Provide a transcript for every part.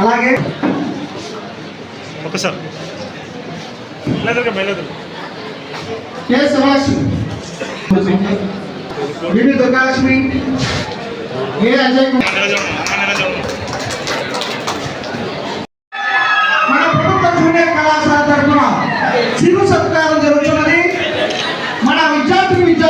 అలాగే. ఒకసారి మెల్లదుగా మెల్లదు K Subhash? V V Durgalakshmi. A Ajay Kumar? എല്ലാത്തിനും വിചാരം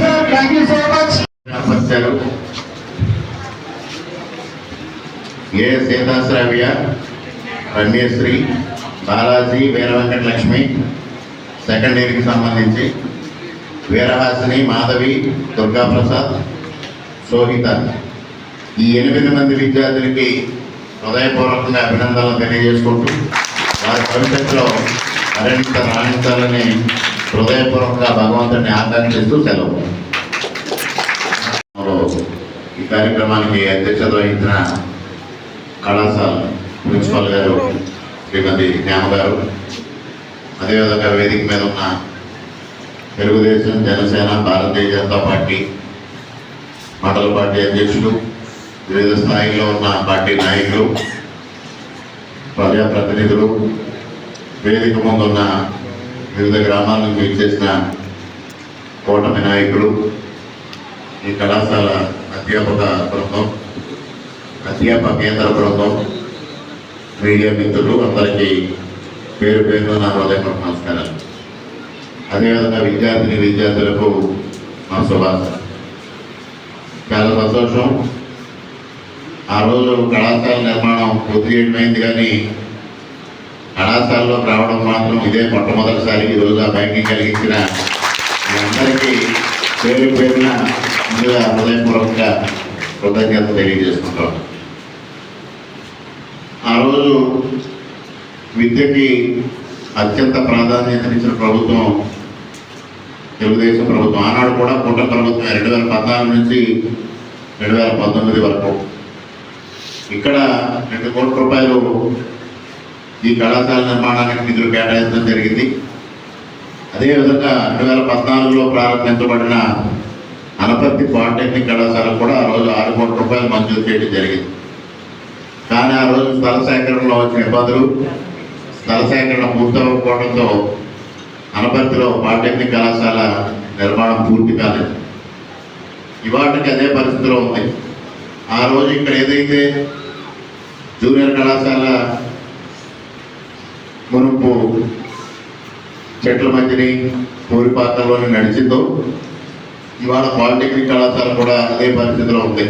thank A Seethasravya Ramyasri Balaji Veeravenkata Lakshmi second ఇయర్కి సంబంధించి వీరహాసిని మాధవి దుర్గాప్రసాద్ సోహిత. ఈ ఎనిమిది మంది విద్యార్థులకి హృదయపూర్వకంగా అభినందనలు తెలియజేసుకుంటూ వారి భవిష్యత్తులో మరింత రాణించాలని హృదయపూర్వకంగా భగవంతుని ఆకాంక్షిస్తూ సెలవు. ఈ కార్యక్రమానికి అధ్యక్షత వహించిన కళాశాల ప్రిన్సిపల్ గారు శ్రీమతి జ్ఞామ గారు అదేవిధంగా వేదిక మీద ఉన్న తెలుగుదేశం జనసేన భారతీయ జనతా పార్టీ మండల పార్టీ అధ్యక్షులు వివిధ స్థాయిలో ఉన్న పార్టీ నాయకులు ప్రజాప్రతినిధులు వేదిక ముందున్న వివిధ గ్రామాల నుంచి ఇచ్చేసిన కూటమి నాయకులు ఈ కళాశాల అధ్యాపక బృందం అధ్యాపకేతర బృందం మీడియా మిత్రులు అందరికీ పేరు పేరు నా హృదయపూర్వక నమస్కారాలు. అదేవిధంగా విద్యార్థిని విద్యార్థులకు మా శుభాశ చాలా సంతోషం. ఆ రోజు కళాశాల నిర్మాణం పూర్తి చేయడమైంది కానీ కళాశాలలోకి రావడం మాత్రం ఇదే మొట్టమొదటిసారి ఈరోజు ఆ బ్యాంకింగ్ కలిగించిన మీ అందరికీ పేరు పేరున ముందుగా హృదయపూర్వకంగా కృతజ్ఞత తెలియజేసుకుంటాం. ఆ రోజు విద్యకి అత్యంత ప్రాధాన్యతనిచ్చిన ప్రభుత్వం తెలుగుదేశం ప్రభుత్వం. ఆనాడు కూడా కుట్ర ప్రభుత్వం రెండు వేల పద్నాలుగు నుంచి రెండు వేల పంతొమ్మిది వరకు. ఇక్కడ రెండు కోట్ల రూపాయలు ఈ కళాశాల నిర్మాణానికి నిధులు కేటాయించడం జరిగింది. అదేవిధంగా రెండు వేల పద్నాలుగులో ప్రారంభించబడిన అనపర్తి పాలిటెక్నిక్ కళాశాల కూడా ఆ రోజు ఆరు కోట్ల రూపాయలు మంజూరు చేయడం జరిగింది. కానీ ఆ రోజు స్థల సేకరణలో వచ్చిన ఇబ్బందులు స్థల సేకరణ పూర్తవకపోవడంతో అనపర్తిలో పాలిటెక్నిక్ కళాశాల నిర్మాణం పూర్తి కాలేదు. ఇవాటికి అదే పరిస్థితిలో ఉంది. ఆ రోజు ఇక్కడ ఏదైతే జూనియర్ కళాశాల చెట్ల మధ్యని పాత్రలోనే నడిచిందో ఇవాళ పాలిటెక్నిక్ కళాశాల కూడా అదే పరిస్థితిలో ఉంది.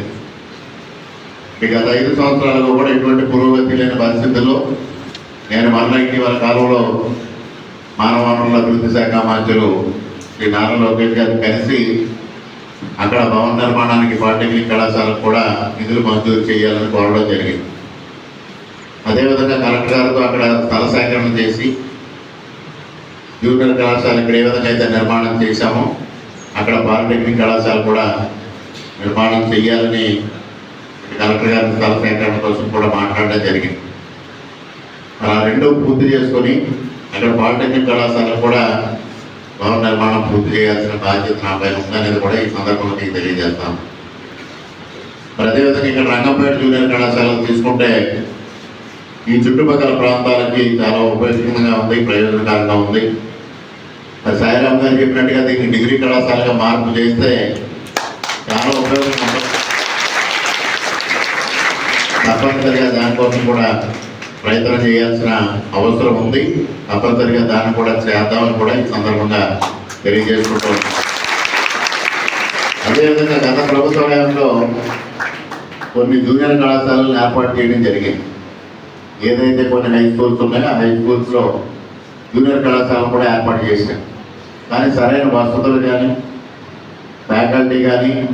ఇక గత ఐదు సంవత్సరాలలో కూడా ఎటువంటి పురోగతి లేని పరిస్థితుల్లో నేను మరలా ఇటీవల కాలంలో మానవ వనరుల అభివృద్ధి శాఖ మంత్రులు శ్రీ నారా లోకేష్ గారు కలిసి అక్కడ భవన నిర్మాణానికి పాలిటెక్నిక్ కళాశాలకు కూడా నిధులు మంజూరు చేయాలని కోరడం జరిగింది. అదేవిధంగా కలెక్టర్ గారితో అక్కడ స్థల సేకరణ చేసి జూనియర్ కళాశాల ఇక్కడ ఏ విధంగా అయితే నిర్మాణం చేశామో. అక్కడ పాలిటెక్నిక్ కళాశాల కూడా నిర్మాణం చేయాలని కలెక్టర్ గారి స్థల సేకరణ కోసం కూడా మాట్లాడడం జరిగింది. అలా ఆ పూర్తి చేసుకొని అక్కడ పాలిటెక్నిక్ కళాశాల కూడా భవన నిర్మాణం పూర్తి చేయాల్సిన బాధ్యత నాపై ఉందనేది కూడా ఈ సందర్భంలో మీకు తెలియజేస్తాము అదేవిధంగా ఇక్కడ రంగంపేట జూనియర్ కళాశాలను తీసుకుంటే ఈ చుట్టుపక్కల ప్రాంతాలకి చాలా ఉపయోగకరంగా ఉంది ప్రయోజనకరంగా ఉంది. సాయిరామ్ గారు చెప్పినట్టుగా దీన్ని డిగ్రీ కళాశాలగా మార్పు చేస్తే చాలా ఉపయోగం తప్పనిసరిగా దానికోసం కూడా ప్రయత్నం చేయాల్సిన అవసరం ఉంది. తప్పనిసరిగా దాన్ని కూడా చేద్దామని కూడా ఈ సందర్భంగా తెలియజేసుకుంటాం అదేవిధంగా గత ప్రభుత్వ హయాంలో కొన్ని జూనియర్ కళాశాలను ఏర్పాటు చేయడం జరిగింది. ఏదైతే కొన్ని హై స్కూల్స్ ఉన్నాయో ఆ హై స్కూల్స్లో జూనియర్ కళాశాల కూడా ఏర్పాటు చేశాం కానీ సరైన వసతులు కానీ ఫ్యాకల్టీ కానీ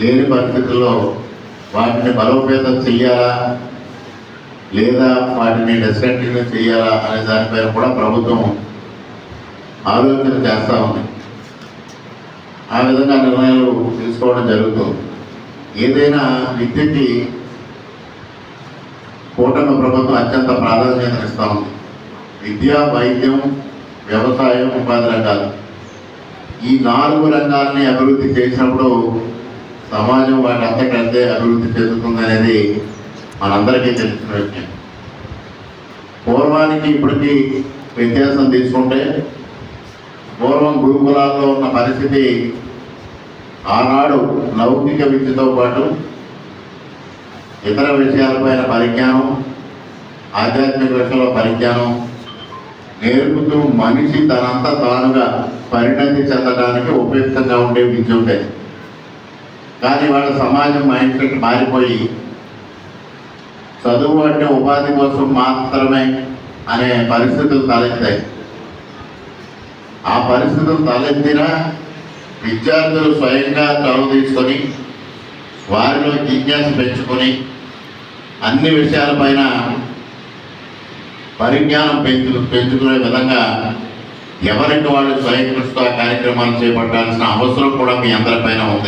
లేని పరిస్థితుల్లో వాటిని బలోపేతం చెయ్యాలా? లేదా వాటిని డిస్కంటిన్యూ చేయాలా అనే దానిపైన కూడా ప్రభుత్వం ఆలోచన చేస్తూ ఉంది. ఆ విధంగా నిర్ణయాలు తీసుకోవడం జరుగుతుంది. ఏదైనా విద్యకి కూటమి ప్రభుత్వం అత్యంత ప్రాధాన్యత ఇస్తూ ఉంది. విద్య వైద్యం వ్యవసాయం ఉపాధి రంగాలు. ఈ నాలుగు రంగాల్ని అభివృద్ధి చేసినప్పుడు సమాజం వాటి అంతకంటే అభివృద్ధి చెందుతుంది అనేది మనందరికీ తెలిసిన విషయం. పూర్వానికి ఇప్పటికీ వ్యత్యాసం తీసుకుంటే పూర్వం గురుకులాల్లో ఉన్న పరిస్థితి ఆనాడు లౌకిక విద్యతో పాటు ఇతర విషయాలపైన పరిజ్ఞానం ఆధ్యాత్మిక విషయంలో పరిజ్ఞానం నేర్పుతూ మనిషి తనంతా తానుగా పరిణతి చెందడానికి ఉపయుక్తంగా ఉండే విద్య ఉండేది. కానీ వాళ్ళ సమాజం మైండ్ సెట్ మారిపోయి చదువు అంటే ఉపాధి కోసం మాత్రమే అనే పరిస్థితులు తలెత్తాయి. ఆ పరిస్థితులు తలెత్తినా విద్యార్థులు స్వయంగా చదువు తీసుకొని వారిలో జిజ్ఞాస పెంచుకొని అన్ని విషయాలపైన పరిజ్ఞానం పెంచు పెంచుకునే విధంగా ఎవరికి వాళ్ళు స్వయం కార్యక్రమాలు చేపట్టాల్సిన అవసరం కూడా మీ అందరిపైన ఉంది.